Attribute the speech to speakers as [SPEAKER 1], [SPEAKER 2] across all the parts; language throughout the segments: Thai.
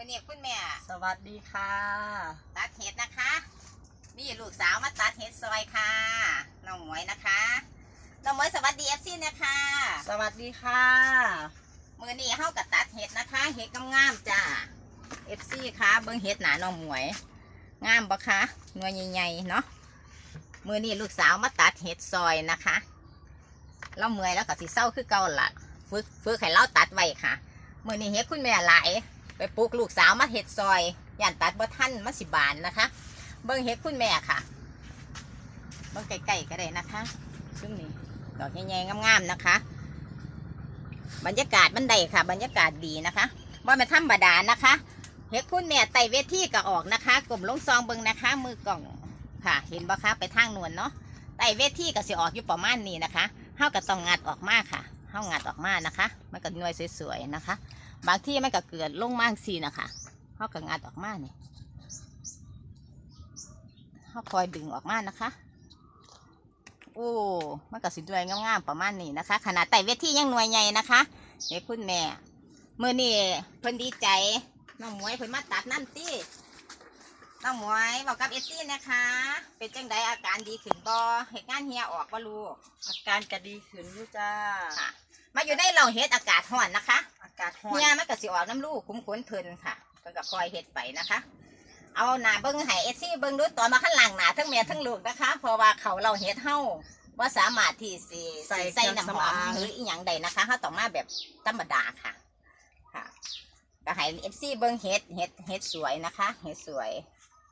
[SPEAKER 1] วันนี้คุณแม่
[SPEAKER 2] สวัสดีค่ะ
[SPEAKER 1] ตัดเห็ดนะคะมีลูกสาวมาตัดเห็ดซอยค่ะ น้องหมวยนะคะน้องหมวยสวัสดีเอฟซีนะคะ
[SPEAKER 2] สวัสดีค่ะ
[SPEAKER 1] มือนี้เฮากับตัดเห็ดนะคะ เห็ดงามๆจ้าเอฟซีค่ะ เบิ้งเห็ดหนาน้องหมวย งามปะคะหน่วยใหญ่ๆเนาะมือนี้ลูกสาวมาตัดเห็ดซอยนะคะเราเมื่อยแล้วก็สิเศร้าคือเก่าละฝึกฝึกให้เราตัดไว้ค่ะมือนี้เห็ดคุณแม่หลาย ไปปลูกลูกสาวมาเห็ดซอยย่านตัดบ่ทันมาสิบานนะคะ เบิ้งเห็ดคุณแม่ค่ะ เบิ้งไก่ๆก็ได้นะคะซึ่งนี่ดอกใหญ่ๆงามๆนะคะ บรรยากาศมันได้ค่ะ บรรยากาศดีนะคะว่ามันธรรมดานะคะเห็ดคุณแม่ไต่เวทีก็ออกนะคะกลมลงซองเบิ้งนะคะ มือกล่องค่ะ เห็นบ่คะไปทางนวลเนาะไต่เวทีก็สิออกอยู่ประมาณนี้นะคะเฮาก็ต้องงัดออกมาค่ะเฮางัดออกมานะคะ มันก็หน่วยสวยๆนะคะ บางที่มันก็เกิดลงมากสีนะคะเฮาก็งัดออกมาเนี่ยเฮาคอยดึงออกมานะคะ โอ้มันก็สิด้วยงามๆประมาณนี้นะคะ ขนาดไต่เวทียังหน่วยใหญ่นะคะเฮ้คุณแม่เมื่อนี่เพิ่นดีใจน้องหมวยเพิ่นมาตัดน้ำตี้น้องหมวยบอกกับเอซี่นะคะ เป็นจังไดอาการดีขึ้นบ่เหตุงานเฮียออกบ่ลูก
[SPEAKER 2] อาการก็ดีขึ้นอยู่จ้า
[SPEAKER 1] ค่ะมาอยู่ในเราเฮ็ดอากาศร้อนนะคะ
[SPEAKER 2] อา กาศร้อน
[SPEAKER 1] เฮียมันก็สิออกน้ำลูกคุ้มขนเพิ่นค่ะเพิ่นก็คอยเฮ็ดไปนะคะ เอาหน้าเบิ่งให้เอซี่เบิ่งดูตอนมาข้างหลังหน้าทั้งแม่ทั้งลูกนะคะ เพราะว่าเขาเราเฮ็ดเฮาว่าสามารถที่สิสิใส่น้ำหอมหรืออีหยังใดนะคะเฮาต้องมาแบบธรรมดาค่ะ ค่ะก็ให้เอฟซีเบิ่งเฮ็ดเฮ็ดเฮ็ดสวยนะคะเฮ็ดสวย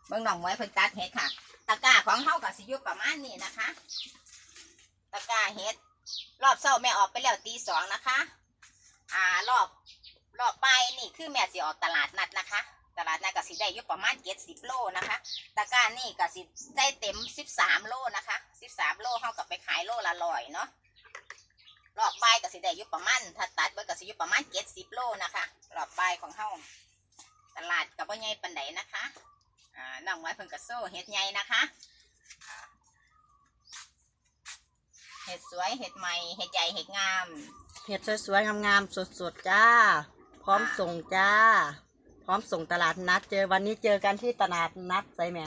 [SPEAKER 1] เบิ่งน้องหมวยเพิ่นตัดเฮ็ดค่ะ ตะกร้าของเฮาก็สิอยู่ประมาณนี้นะคะ ตะกร้าเฮ็ดรอบเช้าแม่ออกไปแล้วตีสองนะคะ อ่ารอบรอบไปนี่คือแม่สิออกตลาดนัดนะคะ ตลาดนัดก็สิได้อยู่ประมาณเจ็ดสิบโลนะคะตะกร้านี่ก็สิได้เต็มสิบสามโลนะคะสิบสามโลเฮากับไปขายโลละร้อยเนาะรอบใบก็สิได้อยู่ประมาณถ้าตัดเบิดก็สิอยู่ประมาณเจ็ดสิบโลนะคะรอบใบของเฮาตลาดกับว่าใหญ่ปานใดนะคะอ่าน้องไว้เพิ่นก็โซ่เฮ็ดใหญ่นะคะเห็ดสวยเห็ดใหม่เห็ดใหญ่เห็ดงาม
[SPEAKER 2] เห็ดสวยๆงามๆสดๆจ้า พร้อม
[SPEAKER 1] ค่ะ
[SPEAKER 2] ส่งจ้า พร้อมส่งตลาดนัด เจอวันนี้เจอกันที่ตลาดนัดใช่ไหม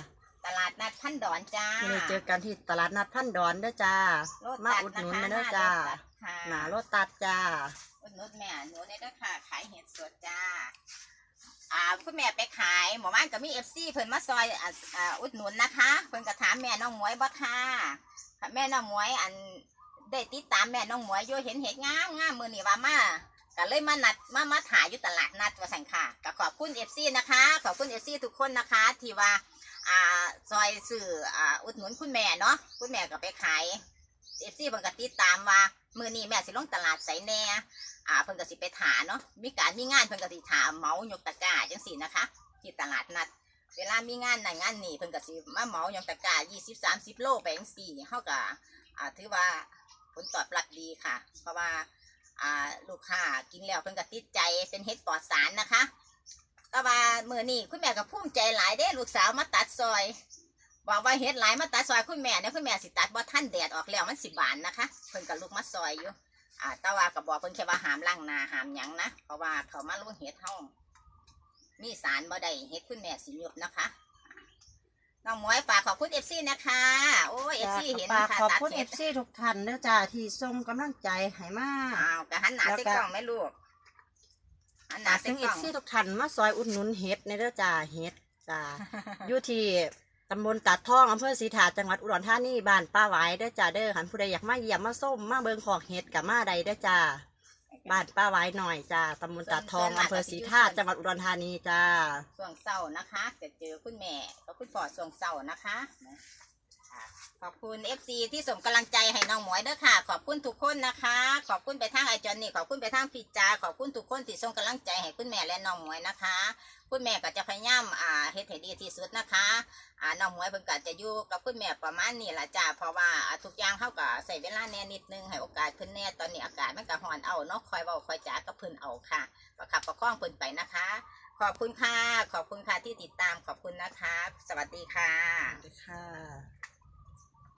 [SPEAKER 1] ตลาดนัดพันดอนจ้า
[SPEAKER 2] ไม่ได้เจอกันที่ตลาดนัดพันดอนเด้อจ้า
[SPEAKER 1] โลด
[SPEAKER 2] มา
[SPEAKER 1] ตัด
[SPEAKER 2] อุดห
[SPEAKER 1] นะ
[SPEAKER 2] นุน
[SPEAKER 1] คะ
[SPEAKER 2] มาเด้อจ้า
[SPEAKER 1] หน้ารถตัดค่ะ
[SPEAKER 2] หนารถตัดจ้า
[SPEAKER 1] อุดหนุนแม่หนูเนี่ยด้วยค่ะ ขายเห็ดสดจ้าอ่าคุณแม่ไปขายหมู่บ้านก็มีเอฟซีเพิ่นมาซอยอ่าอ่าอุดหนุนนะคะ เพิ่นก็ถามแม่น้องหมวยบ่ค่ะค่ะแม่น้องหมวยอัน ได้ติดตามแม่น้องหมวยอยู่เห็นเห็ดงามงามมือนี่ว่ามาก็เลยมานัดมามาถ่ายอยู่ตลาดนัดว่าสังค่ะก็ขอบคุณเอฟซีนะคะ ขอบคุณเอฟซีทุกคนนะคะ ที่ว่าอ่าซอยสื่ออ่าอุดหนุนคุณแม่เนาะคุณแม่ก็ไปขายเอฟซีเพิ่นก็ติดตามว่ามือนี้แม่สิลงตลาดใส่แน่อ่าเพิ่นก็สิไปถาเนาะมีการมีงานเพิ่นก็สิถาเมายกตะกร้าจังสี่นะคะที่ตลาดนัด เวลามีงานนั่นงานนี่เพิ่นก็สิมาเมายกตะกร้า20 30โลไปจังสี่เฮาก็อ่าถือว่า ผลตอบรับดีค่ะ เพราะว่าอ่าลูกค้ากินแล้วเพิ่นก็ติดใจเป็นเฮ็ดปลอดสารนะคะแต่ว่ามื้อนี้คุณแม่ก็ภูมิใจหลายเด้ลูกสาวมาตัดซอยบอกว่าเฮ็ดหลายมาตัดซอยคุณแม่เนี่ยคุณแม่สิตัดบ่ทันแดดออกแล้วมันสิบานนะคะเพิ่นก็ลุกมาซอยอยู่อ่าแต่ว่าก็บอกเพิ่นแค่ว่าหามล้างนาหามหยังนะเพราะว่าเขามาลงเห็ดเฮามีสารบ่ได้เห็ดคุณแม่สิหยบนะคะ น้องหมวยฝากขอบคุณเอฟซีนะคะ โอ้ยเอฟซีเห็น
[SPEAKER 2] ฝาก
[SPEAKER 1] ค่ะ
[SPEAKER 2] ขอบ
[SPEAKER 1] ตัด
[SPEAKER 2] คุณเอ
[SPEAKER 1] เห็ด
[SPEAKER 2] ฟซีทุกท่านเด้อจ้าที่ส่งกำลังใจให้มา
[SPEAKER 1] อ้าวกะหันหน้า
[SPEAKER 2] แล้ว
[SPEAKER 1] ใส่
[SPEAKER 2] ก็
[SPEAKER 1] กล้องไหมลูกหันหน้า
[SPEAKER 2] ฝาก
[SPEAKER 1] ใส่
[SPEAKER 2] ถึง
[SPEAKER 1] ก
[SPEAKER 2] เอ
[SPEAKER 1] ล้อ
[SPEAKER 2] ฟ
[SPEAKER 1] ง
[SPEAKER 2] ซีทุกท่านมาซอยอุดหนุนเห็ดในเด้อจ้าเห็ดจ้า อยู่ที่ตำบลตัดทองอำเภอศรีถาจังหวัดอุดรธานีบ้านป้าหวายเด้อจ้าเด้อหันผู้ใดอยากมาเยี่ยมมาส้มมาเบิงของเห็ดกับมาใดเด้อจ้า บ้านป้าหวายหน่อยจ้าตำบลตัดทองอำเภอศรีถาจังหวัดอุดรธานีจ้า
[SPEAKER 1] ช่วงเศร้านะคะ จะเจอคุณแม่กับคุณพ่อช่วงเศร้านะคะค่ะ ขอบคุณเอฟซีที่ส่งกำลังใจให้น้องหมวยเด้อค่ะ ขอบคุณทุกคนนะคะ ขอบคุณไปทางไอจอนนี่ ขอบคุณไปทางพิจาขอบคุณทุกคนที่ส่งกำลังใจให้คุณแม่และน้องหมวยนะคะ คุณแม่ก็จะพยายามอ่าเฮ็ดให้ดีที่สุดนะคะอ่าน้องหมวยเพิ่นก็จะอยู่กับคุณแม่ประมาณนี้ล่ะจ้าเพราะว่าทุกอย่างเขาก็ใส่เวลาแน่นิดนึงให้โอกาสเพิ่นแน่ตอนนี้อากาศมันก็ร้อนเอาเนาะคอยเว้าคอยจ๋ากับเพิ่นเอาค่ะ ประคับประคองเพิ่นไปนะคะ ขอบคุณค่ะ ขอบคุณค่ะที่ติดตามขอบคุณนะคะ สวัสดีค่ะ
[SPEAKER 2] ค่ะ